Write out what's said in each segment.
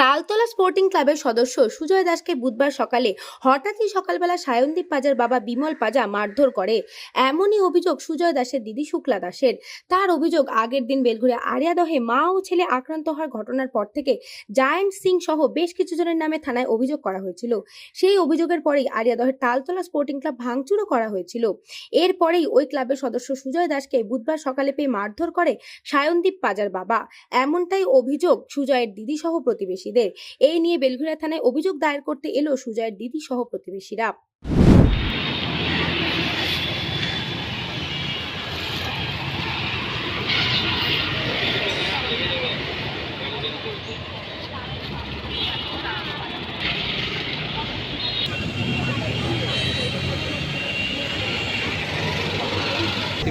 Taltala sporting ক্লাবের সদস্য সুজয় দাসকে বুধবার সকালে হঠাৎই সকালবেলা সায়নদীপ পাজার বাবা বিমল পাজা মারধর করে। এমনই অভিযোগ সুজয় দাসের দিদি শুক্লা দাসের। তার অভিযোগ, আগের দিন বেলঘুরে আরিয়াদহে মা ও ছেলে আক্রান্ত হওয়ার ঘটনার পর থেকে জায়েন্ট সিং সহ বেশ কিছু জনের নামে থানায় অভিযোগ করা হয়েছিল। সেই অভিযোগের পরেই আরিয়াদহের তালতলা স্পোর্টিং ক্লাব ভাঙচুরও করা হয়েছিল। এরপরেই ওই ক্লাবের সদস্য সুজয় দাসকে বুধবার সকালে পেয়ে মারধর করে সায়নদীপ পাজার বাবা। এমনটাই অভিযোগ সুজয়ের দিদি সহ প্রতিবেশীদের। এই নিয়ে বেলঘুরিয়া থানায় অভিযোগ দায়ের করতে এলো সুজয়ের দিদি সহ প্রতিবেশীরা।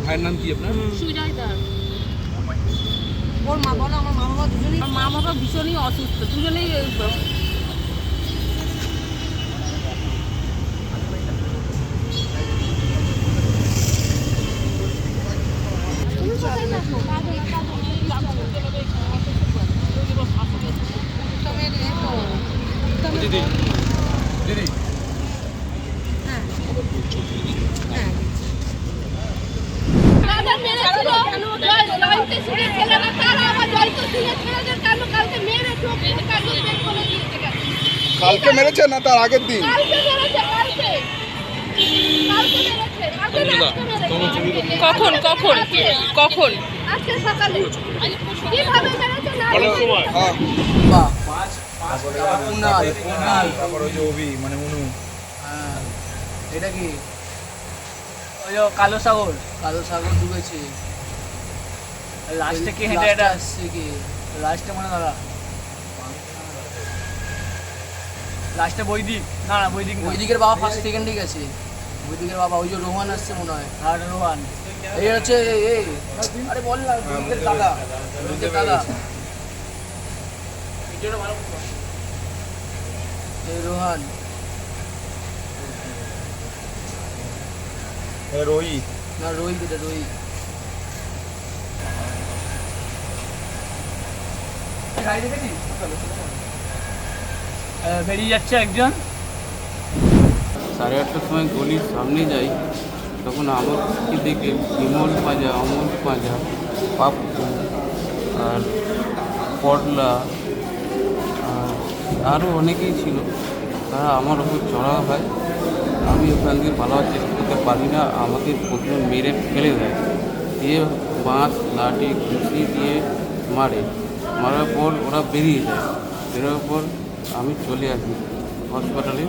ভাইয়ের নাম কি আপনার? সুজয় দাস। ওর মা বলো দুজনেই আমার মা বাবা ভীষণই অসুস্থ দুজনেই এই দিদি। দিদি। তাদের কালকে মেরেছে না তার আগের দিন? কখন কখন কখন? আজকে সকালে কীভাবে মেরেছে না হ্যাঁ মানে। হ্যাঁ। এটা কি? ওই যে কালো সাগর। কালো সাগর ঢুকেছে। লাস্টে কি হেঁটে এটা আসছে কি লাস্টে মনে দাঁড়া লাস্টে বৈদিক না না বৈদিক না ওইদিকের বাবা ফার্স্ট সেকেন্ডে গেছে ওইদিকের বাবা ওই যে রোহান আসছে মনে হয় আর রোহান এই হচ্ছে এই, আরে বল না ওইদিকের দাদা ওইদিকের দাদা এই রোহান রোহিত না রোহিত এটা রোহিত বেরিয়ে যাচ্ছে একজন। সাড়ে আটটার সময় গলির সামনে যাই, তখন আমাকে দেখে? বিমল পাঁজা, অমল পাঁজা, পাপ্পু, আর পটলা, আর আরও অনেকেই ছিল। তারা আমার ওপর চড়া হয়। আমি ওখান থেকে পালাবার চেষ্টা করতে পারি না। আমাকে প্রথমে মেরে ফেলে দেয়। দিয়ে বাঁশ, লাঠি ঘুষি দিয়ে মারে। মারার পর ওরা বেরিয়ে যায়। বেরোর পর আমি চলে আসি হসপিটালে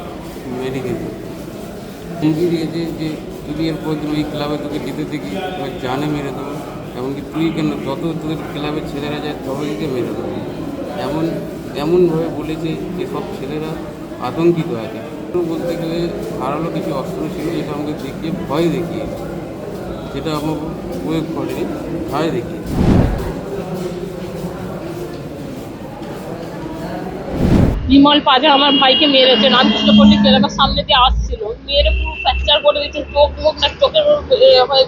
মেডিকেলে হুমকি দিয়েছে যে, তুই এর এরপর ওই ক্লাবে তোকে যেতে দেখি এবার জানে মেরে দেবো। এমনকি তুই কেন যত তোদের ক্লাবের ছেলেরা যায় সবাইকে মেরে দেবো। এমন এমনভাবে বলেছে যে, সব ছেলেরা আতঙ্কিত আছে। বলতে গেলে ধারালো কিছু অস্ত্র ছিল যেটা আমাকে দেখিয়ে ভয় দেখিয়ে যেটা আমার প্রয়োগ করেনি ভয় দেখিয়েছে বিমল পাজা আমার ভাইকে মেরেছে রামকৃষ্ণপল্লী এলাকার সামনে দিয়ে আসছিল। মেরে পুরো ফ্র্যাকচার করে দিয়েছে চোখ মুখ না চোখের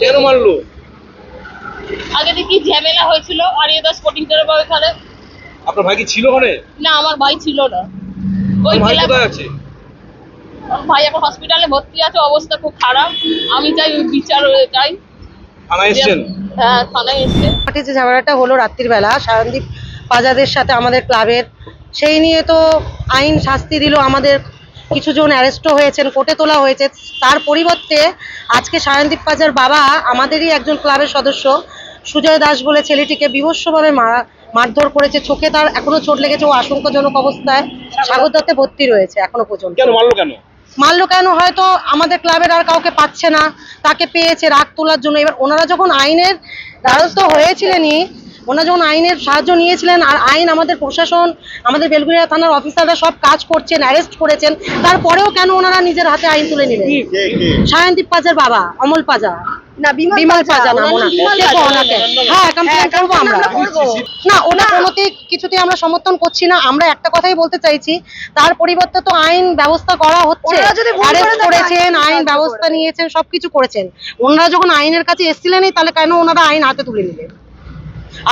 কেন মারলো? আগে দেখি ঝামেলা হয়েছিল আরিয়া দাস স্পোর্টিং ক্লাব ওখানে আপনার ভাই কি ছিল ওখানে? না আমার ভাই ছিল না। ওই ভাই কোথায় আছে? আমার ভাই এখন হসপিটালে ভর্তি আছে অবস্থা খুব খারাপ। আমি চাই ওই বিচার হয়ে চাই থানায় এসছেন? হ্যাঁ থানায় এসে মাঠে যে ঝামেলাটা হলো রাত্রিবেলা সায়নদীপ পাজাদের সাথে আমাদের ক্লাবের। সেই নিয়ে তো আইন শাস্তি দিল আমাদের। কিছু জন অ্যারেস্টও হয়েছেন কোর্টে তোলা হয়েছে। তার পরিবর্তে আজকে সায়নদীপ পাজার বাবা আমাদেরই একজন ক্লাবের সদস্য। সুজয় দাস বলে ছেলেটিকে বিভৎসভাবে মারা মারধর করেছে। চোখে তার এখনও চোট লেগেছে ও আশঙ্কাজনক অবস্থায় সাগর দত্তে ভর্তি রয়েছে এখনও পর্যন্ত। কেন? মারলো কেন? মারলো কেন? হয়তো আমাদের ক্লাবের আর কাউকে পাচ্ছে না। তাকে পেয়েছে রাগ তোলার জন্য। এবার ওনারা যখন আইনের দ্বারস্থ হয়েছিলেনই ওনারা যখন আইনের সাহায্য নিয়েছিলেন আর আইন আমাদের প্রশাসন আমাদের বেলগুড়িয়া থানার অফিসাররা সব কাজ করছেন অ্যারেস্ট করেছেন তারপরেও কেন ওনারা নিজের হাতে আইন তুলে নিলেন সায়নদীপ পাজার বাবা অমল পাজা। না বিমল পাজা না ওনার দেখো ওনাকে। হ্যাঁ কমপ্লেন করব আমরা না ওটা কোনোতেই কিছুতেই আমরা সমর্থন করছি না। আমরা একটা কথাই বলতে চাইছি তার পরিবর্তে তো আইন ব্যবস্থা করা হচ্ছে। অ্যারেস্ট করেছেন আইন ব্যবস্থা নিয়েছেন সবকিছু করেছেন। ওনারা যখন আইনের কাছে এসেছিলেনই তাহলে কেন ওনারা আইন হাতে তুলে নিলেন?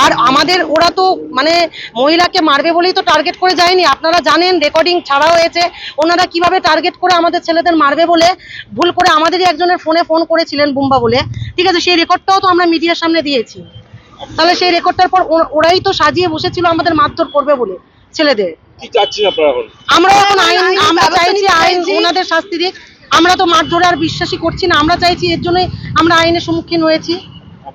আর আমাদের ওরা তো মানে মহিলাকে মারবে বলেই তো টার্গেট করে যায়নি। আপনারা জানেন রেকর্ডিং ছাড়া হয়েছে। ওনারা কীভাবে টার্গেট করে আমাদের ছেলেদের মারবে বলে ভুল করে আমাদেরই একজনের ফোনে ফোন করেছিলেন বুম্বা বলে। ঠিক আছে সেই রেকর্ডটাও তো আমরা মিডিয়ার সামনে দিয়েছি। তাহলে সেই রেকর্ডটার পর ওরাই তো সাজিয়ে বসেছিল আমাদের মারধর করবে বলে ছেলেদের। আমরা এখন আইন আমরা চাইছি আইন ওনাদের শাস্তি দিক। আমরা তো মারধরে আর বিশ্বাসই করছি না। আমরা চাইছি এর জন্যই আমরা আইনের সম্মুখীন হয়েছি।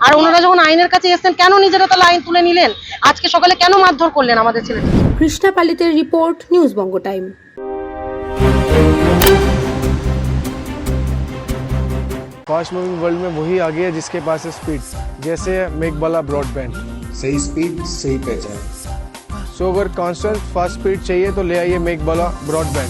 আর ওনারা যখন আইনের কাছে এসেছেন কেন নিজেরা তাহলে আইন তুলে নিলেন আজকে সকালে কেন মারধর করলেন আমাদের ছেলেটা Krishna পালিতের report news Banga time fast moving world में वही आ गया जिसके पास है स्पीड जैसे मेघबाला ब्रॉडबैंड सही स्पीड सही पहचान सो अगर कॉन्स्टेंट फास्ट स्पीड चाहिए तो ले आइए मेघबाला ब्रॉडबैंड